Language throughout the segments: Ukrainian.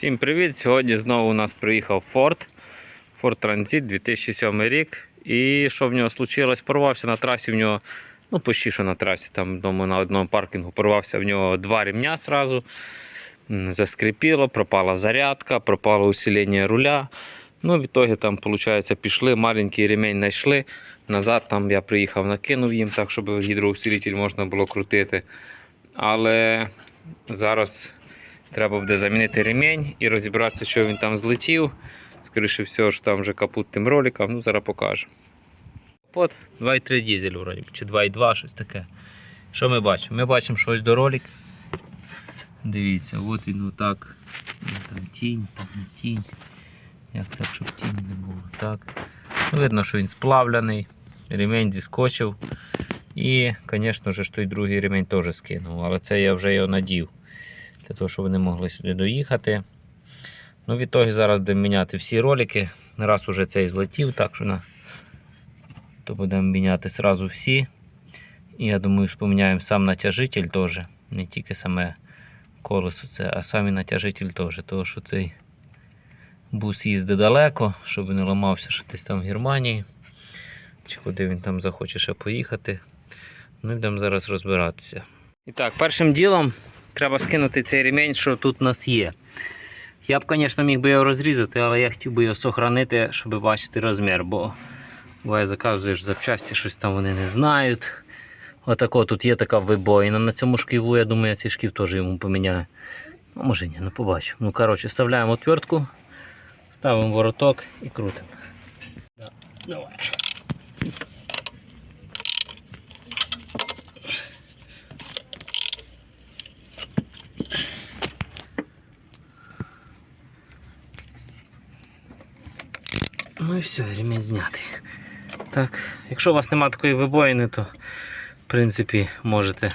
Всім привіт! Сьогодні знову у нас приїхав Ford. Ford Transit 2007 рік. І що в нього случилось? Порвався на трасі в нього, ну почти що на трасі, там думаю, на одному паркінгу порвався в нього два ремня сразу. М, Заскрипіло, пропала зарядка, пропало усилення руля. Ну, в ітогі там, виходить, пішли, маленький ремень знайшли. Назад там я приїхав, накинув їм так, щоб гідроусилитель можна було крутити. Але зараз Треба буде замінити ремінь і розібратися, що він там злетів. Скоріше всього, що там вже капут тим роликом. Ну, зараз покажу. Капот 2,3 дізель вроді, чи 2,2, щось таке. Що ми бачимо? Ми бачимо, що ось до ролик. Дивіться, от він отак. Там тінь, там не тінь. Як так, щоб тіні не було. Так. Ну, видно, що він сплавлений, ремень зіскочив. І, звісно ж, той другий ремень теж скинув, але це я вже його надів для того, щоб вони могли сюди доїхати. Ну, в ітогі зараз будемо міняти всі ролики. Раз уже цей злетів, так що на... то будемо міняти сразу всі. І я думаю, споміняємо сам натяжитель теж. Не тільки саме колесо, це, а сам і натяжитель теж. Тому що цей бус їздить далеко, щоб не ламався ще десь там в Германії. Чи куди він там захоче ще поїхати. Ну і будемо зараз розбиратися. І так, першим ділом треба скинути цей ремень, що тут у нас є. Я б, звісно, міг би його розрізати, але я хотів би його сохранити, щоб бачити розмір, бо буває заказуєш запчасті, щось там вони не знають. Отако тут є така вибоїна на цьому шківу, я думаю, я цей шків теж йому поміняю. Ну, може ні, ну побачимо. Ну, коротше, вставляємо отвертку, ставимо вороток і крутимо. Давай. Ну і все, ремінь знятий. Так, якщо у вас немає такої вибоїни, то в принципі можете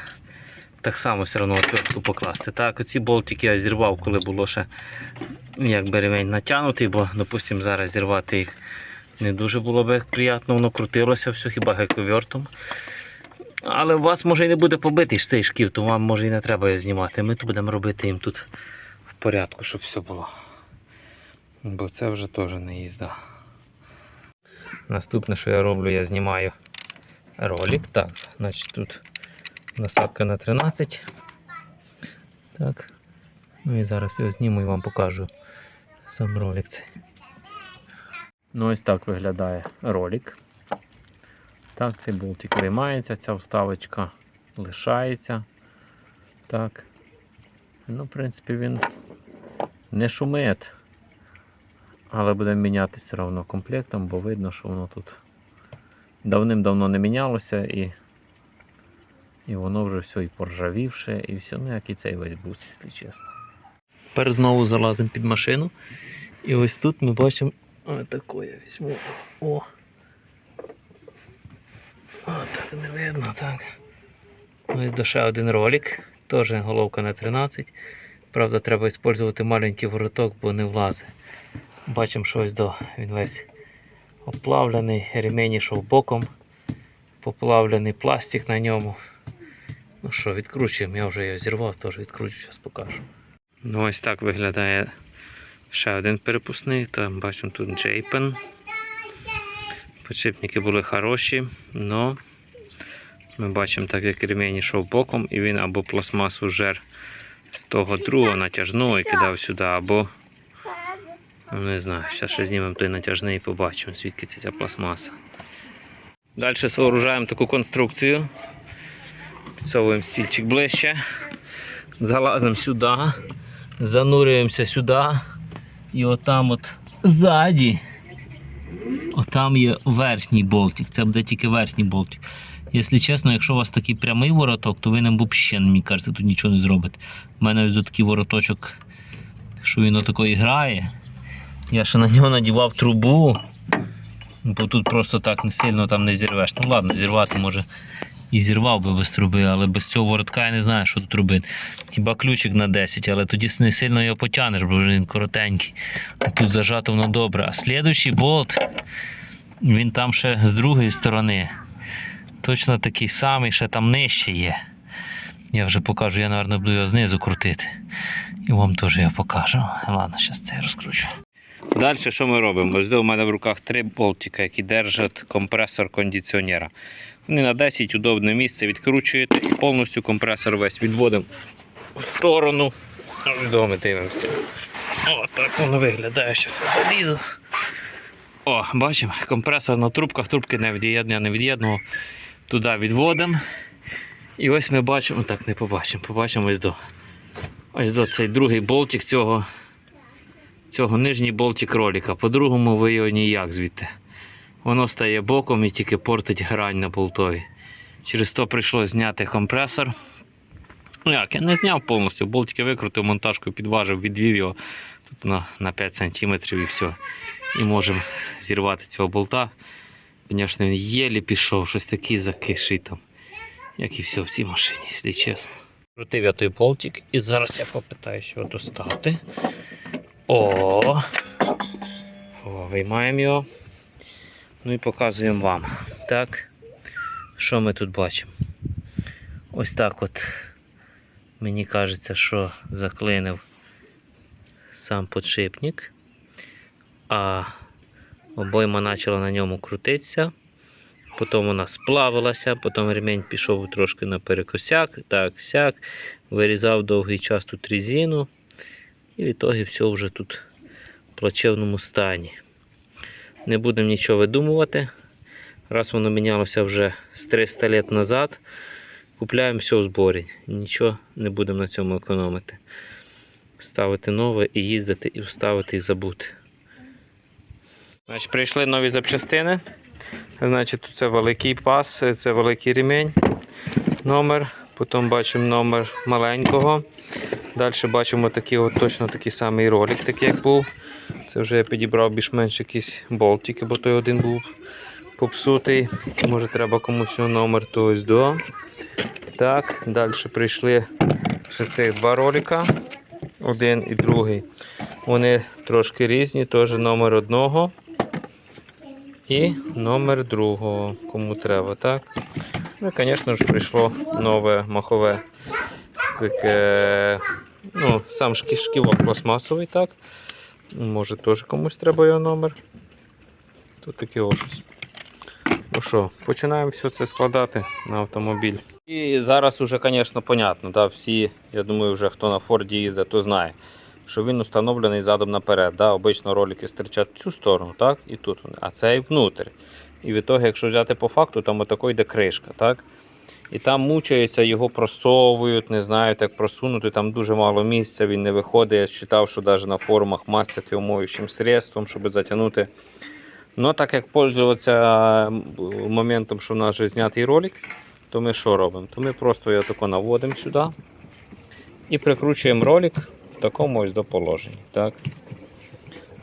так само все одно отвертку покласти. Так, оці болтики я зірвав, коли було ще якби ремень натягнутий, бо, допустимо, зараз зірвати їх не дуже було б приємно, воно крутилося все, хіба гековертом. Але у вас може і не буде побитий цей шків, то вам може і не треба його знімати. Ми тут будемо робити їм тут в порядку, щоб все було. Бо це вже теж не їзда. Наступне, що я роблю, я знімаю ролик. Так, значить тут насадка на 13. Так. Ну і зараз його зніму і вам покажу сам ролик. Ну ось так виглядає ролик. Так, цей болтик виймається, ця вставочка лишається. Так. Ну, в принципі, він не шумить. Але будемо міняти все одно комплектом, бо видно, що воно тут давним-давно не мінялося і і воно вже все і поржавівше, і все, ну як і цей весь бус, якщо чесно. Тепер знову залазимо під машину. І ось тут ми бачимо отако я візьму. О! О, так не видно, так. Ось до ще один ролик. Теж головка на 13. Правда, треба використовувати маленький вороток, бо не влазить. Бачимо, що ось до він весь оплавлений, ремень йшов боком, поплавлений пластик на ньому. Ну що, відкручуємо, я вже його зірвав, теж відкручу, зараз покажу. Ну ось так виглядає ще один перепускний, там бачимо тут джейпен. Подшипники були хороші, але ми бачимо, так як ремень йшов боком, і він або пластмасу жер з того другого натяжного і кидав сюди, або Ну, не знаю, зараз ще знімемо той натяжний і побачимо, звідки це ця пластмаса. Далі сооружаємо таку конструкцію. Підсовуємо стільчик ближче. Залазимо сюди, занурюємося сюди. І отам от ззаді. Отам є верхній болтик. Це буде тільки верхній болтик. Якщо чесно, якщо у вас такий прямий вороток, то ви нам взагалі, мені кажеться, тут нічого не зробите. У мене ось тут такий вороточок, що він отако грає. Я ще на нього надівав трубу, бо тут просто так не сильно там не зірвеш. Ну ладно, зірвати може і зірвав би без труби, але без цього воротка я не знаю, що тут робити. Хіба ключик на 10, але тоді не сильно його потягнеш, бо він коротенький. Тут зажато воно добре. А слідуючий болт, він там ще з другої сторони. Точно такий самий, ще там нижче є. Я вже покажу, я, мабуть, буду його знизу крутити. І вам теж я покажу. Ладно, зараз це розкручу. Далі що ми робимо? Ось у мене в руках три болтика, які держать компресор кондиціонера. Вони на 10 удобне місце відкручуєте і повністю компресор весь відводимо в сторону. Ось до ми дивимося. О, так воно виглядає. Я залізу. О, бачимо, компресор на трубках, трубки не від'єднання, не від'єднував. Туди відводимо. І ось ми бачимо, так не побачимо, побачимо ось до. Ось до цей другий болтик цього, цього нижній болтик ролика. По-другому ви його ніяк звідти. Воно стає боком і тільки портить грань на болтові. Через то прийшлося зняти компресор. Ну як, я не зняв повністю, болтики викрутив, монтажкою підважив, відвів його тут на, на 5 см і все. І можемо зірвати цього болта. Звісно, він єлі пішов, щось такий закиший там. Як і все в цій машині, якщо чесно. Крутив я той болтик і зараз я попитаюся його достати. О! О, виймаємо його. Ну і показуємо вам. Так. Що ми тут бачимо? Ось так от. Мені кажеться, що заклинив сам подшипник, а обойма почала на ньому крутитися. Потім вона сплавилася, потім ремень пішов трошки на перекосяк, так, сяк, вирізав довгий час тут резину. І в ітогі все вже тут в плачевному стані. Не будемо нічого видумувати. Раз воно мінялося вже з 300 років назад, купляємо все в зборі. Нічого не будемо на цьому економити. Ставити нове і їздити, і вставити, і забути. Значить, прийшли нові запчастини. Значить, тут це великий пас, це великий ремінь, номер. Потім бачимо номер маленького. Далі бачимо такий от, точно такий самий ролик, такий як був. Це вже я підібрав більш-менш якісь болтики, бо той один був попсутий. Може треба комусь номер, то до. Так, далі прийшли ще цих два ролика. Один і другий. Вони трошки різні, теж номер одного. І номер другого, кому треба, так? Ну і, звісно ж, прийшло нове махове. Таке, ну, сам шкі- шківок пластмасовий, так? Може теж комусь треба його номер. Тут такий ошус. Ну що, починаємо все це складати на автомобіль. І зараз уже, звісно, понятно, да, всі, я думаю, вже хто на Форді їздить, то знає, що він установлений задом наперед. Да. Обично ролики стирчать в цю сторону, так, і тут а цей внутрі. І в ітогі, якщо взяти по факту, там отако йде кришка, так? І там мучаються, його просовують, не знають, як просунути. Там дуже мало місця, він не виходить. Я читав, що навіть на форумах мастять його моючим средством, щоб затягнути. Ну, так як пользуватися моментом, що в нас вже знятий ролик, то ми що робимо? То ми просто його тако наводимо сюди і прикручуємо ролик в такому ось до положення. Так?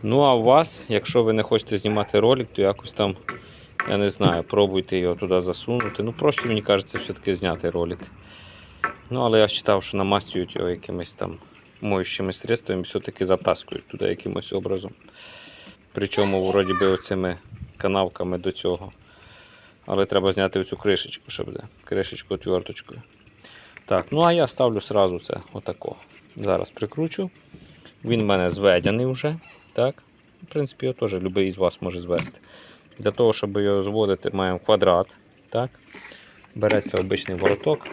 Ну а у вас, якщо ви не хочете знімати ролик, то якось там, я не знаю, пробуйте його туди засунути. Ну, проще, мені кажеться, все-таки зняти ролик. Ну, але я читав, що намастюють його якимись там моющими средствами, все-таки затаскують туди якимось образом. Причому, вроді би, оцими канавками до цього. Але треба зняти оцю кришечку, щоб буде. Кришечку отверточкою. Так, ну а я ставлю сразу це отако. Зараз прикручу. Він в мене зведений вже. Так. В принципі, його теж будь-який з вас може звести. Для того, щоб його зводити, маємо квадрат. Так. Береться обичний вороток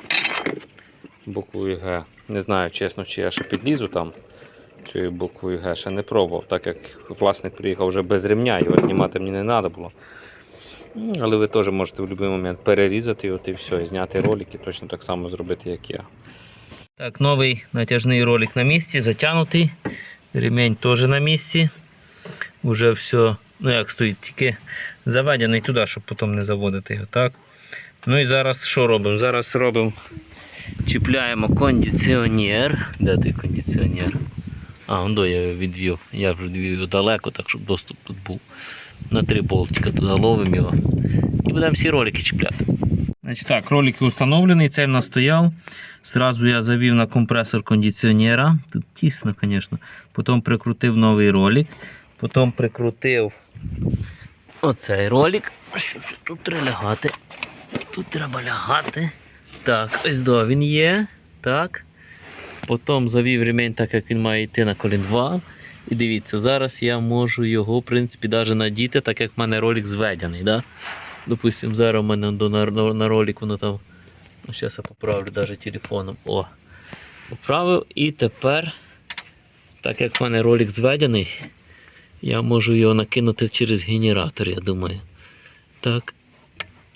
буквою Г. Не знаю, чесно, чи я ще підлізу там цією буквою Г. Ще не пробував, так як власник приїхав вже без ремня, його знімати мені не треба було. Але ви теж можете в будь-який момент перерізати його і все, і зняти ролик і точно так само зробити, як я. Так, новий натяжний ролик на місці, затягнутий. Ремень теж на місці. Уже все, ну як стоїть, тільки заведений туди, щоб потім не заводити його. так. Ну і зараз що робимо? Зараз робимо, чіпляємо кондиціонер. Де той кондиціонер? А, он до я його відвів. Я вже відвів його далеко, так щоб доступ тут був. На три болтика туди ловимо його. І будемо всі ролики чіпляти. Значить так, ролики установлені, цей в нас стояв. Сразу я завів на компресор кондиціонера. Тут тісно, звісно. Потім прикрутив новий ролик. Потім прикрутив оцей ролик. Що ж тут треба лягати? Тут треба лягати. Так, ось до він є. Так. Потім завів ремень так, як він має йти на колінвал. І дивіться, зараз я можу його, в принципі, навіть надіти, так як в мене ролик зведений. Да? Допустим, зараз у мене на, на, на ролик воно там. Ну, зараз я поправлю навіть телефоном. О. Поправив. І тепер, так як в мене ролик зведений, я можу його накинути через генератор, я думаю. Так.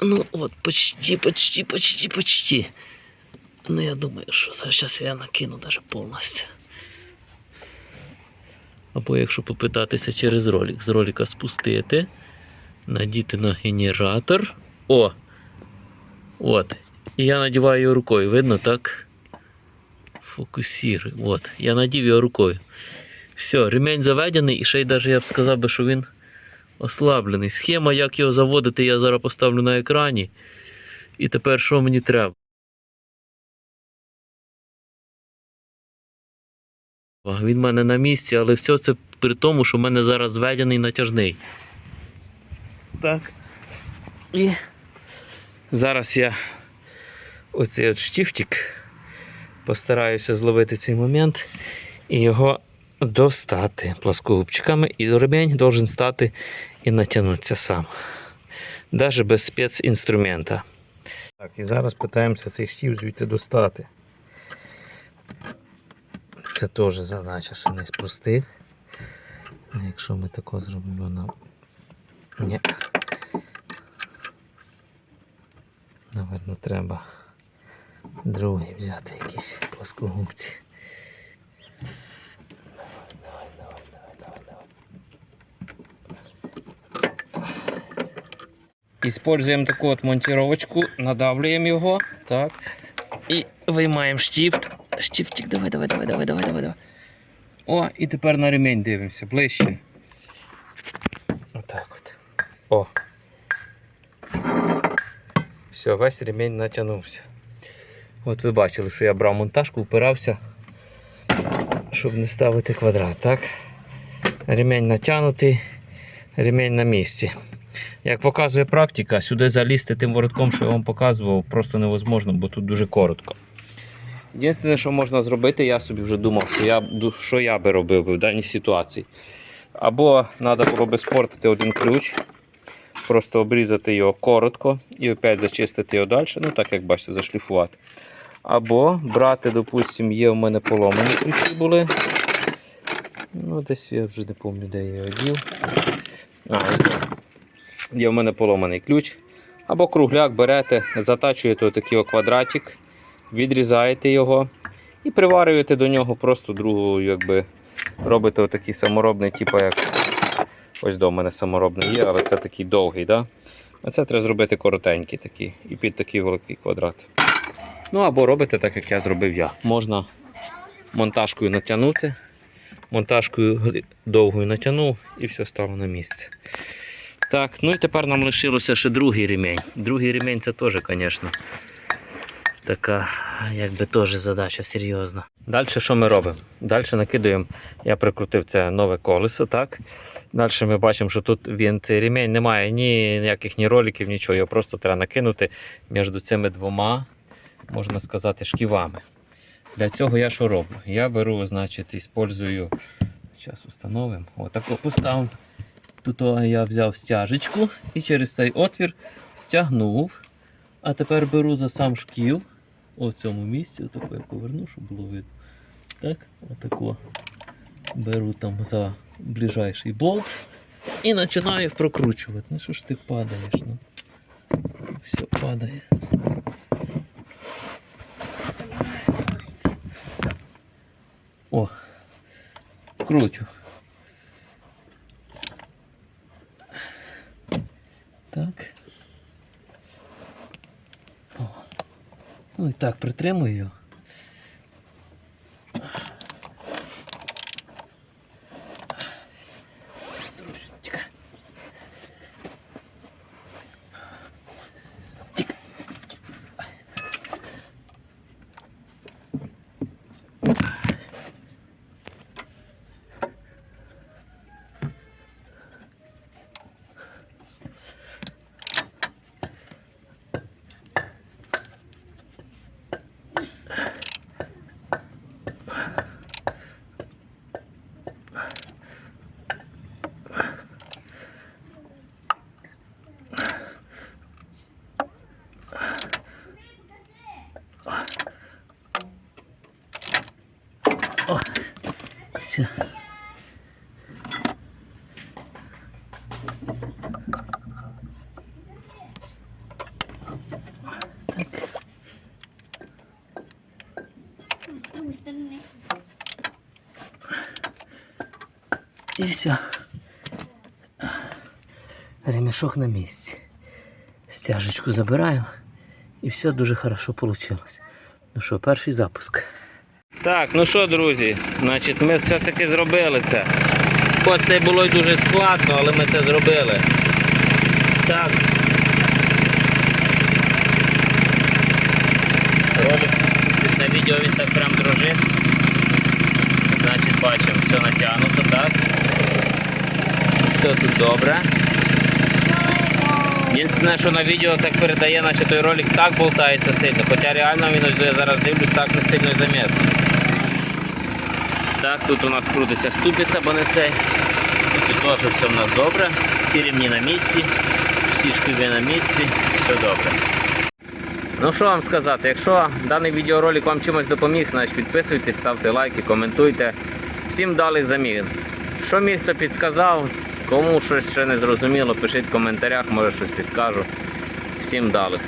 Ну от, почти, почти, почти, почти. Ну я думаю, що зараз я накину навіть повністю. Або якщо попитатися через ролик, з ролика спустити, надіти на генератор. О! От. І я надіваю його рукою, видно, так? Фокусіруй. От. Я надів його рукою. Все, ремень заведений, і ще й навіть я б сказав би, що він ослаблений. Схема, як його заводити, я зараз поставлю на екрані. І тепер що мені треба? Він в мене на місці, але все це при тому, що в мене зараз зведений натяжний. Так. І зараз я оцей от штифтик постараюся зловити цей момент і його достати плоскогубчиками, і ремень должен стати і натягнутися сам. Навіть без спецінструмента. Так, і зараз питаємося цей штів звідти достати. Це теж задача ще не з. Якщо ми тако зробимо нам. Ні. Наверно, треба другий взяти якісь плоскогубці. Давай, давай, давай, давай, давай, давай. Используємо таку от монтировочку, надавлюємо його, так. І виймаємо штифт. Штифтик, давай, давай, давай, давай, давай, давай. О, і тепер на ремень дивимося, ближче. Отак от. О. Все, весь ремень натягнувся. От ви бачили, що я брав монтажку, впирався, щоб не ставити квадрат, так? Ремень натягнутий, ремень на місці. Як показує практика, сюди залізти тим воротком, що я вам показував, просто невозможно, бо тут дуже коротко. Єдине, що можна зробити, я собі вже думав, що я, що я би робив би в даній ситуації. Або треба було би спортити один ключ, просто обрізати його коротко і опять зачистити його далі, ну так як бачите, зашліфувати. Або брати, допустимо, є в мене поломані ключі були. Ну, десь я вже не пам'ятаю, де я його дів. А, ось так. Є в мене поломаний ключ. Або кругляк берете, затачуєте отакий квадратик, відрізаєте його і приварюєте до нього просто другу, якби робите отакий саморобний, типу як ось до мене саморобний є, але це такий довгий. Да? А це треба зробити коротенький такий і під такий великий квадрат. Ну або робите так, як я зробив я. Можна монтажкою натягнути, монтажкою довгою натягнув і все стало на місце. Так, ну і тепер нам лишилося ще другий ремень. Другий ремень це теж, звісно, така, якби теж задача серйозна. Далі що ми робимо? Далі накидуємо, я прикрутив це нове колесо, так? Далі ми бачимо, що тут він цей ремень немає ні ніяких ні роликів, нічого. Його просто треба накинути між цими двома, можна сказати, шківами. Для цього я що роблю? Я беру, значить, іспользую. Зараз встановимо. Отако поставимо. Тут я взяв стяжечку і через цей отвір стягнув. А тепер беру за сам шків. О цьому місці, отако я поверну, щоб було видно. Так, отако. Беру там за ближайший болт і починаю прокручувати. Ну що ж ти падаєш? Ну? Все падає. О, кручу. Так. О. Ну і так, притримую його. дивіться. І все. Ремішок на місці. Стяжечку забираю, і все дуже хорошо вийшло. Ну що, перший запуск. Так, ну що, друзі, значить, ми все-таки зробили це. Хоч це було й дуже складно, але ми це зробили. Так. Ролик на відео він так прям дрожить. Значить, бачимо, все натягнуто, так. Все тут добре. Єдине, що на відео так передає, наче той ролик так болтається сильно, хоча реально він я зараз дивлюсь, так не сильно і замітно. Так, тут у нас крутиться ступиця, бо не цей. Тут теж все в нас добре. Всі рівні на місці, всі шківи на місці, все добре. Ну що вам сказати, якщо даний відеоролик вам чимось допоміг, значить підписуйтесь, ставте лайки, коментуйте. Всім далих замін. Що міг, то підсказав. Кому щось ще не зрозуміло, пишіть в коментарях, може щось підскажу. Всім далих.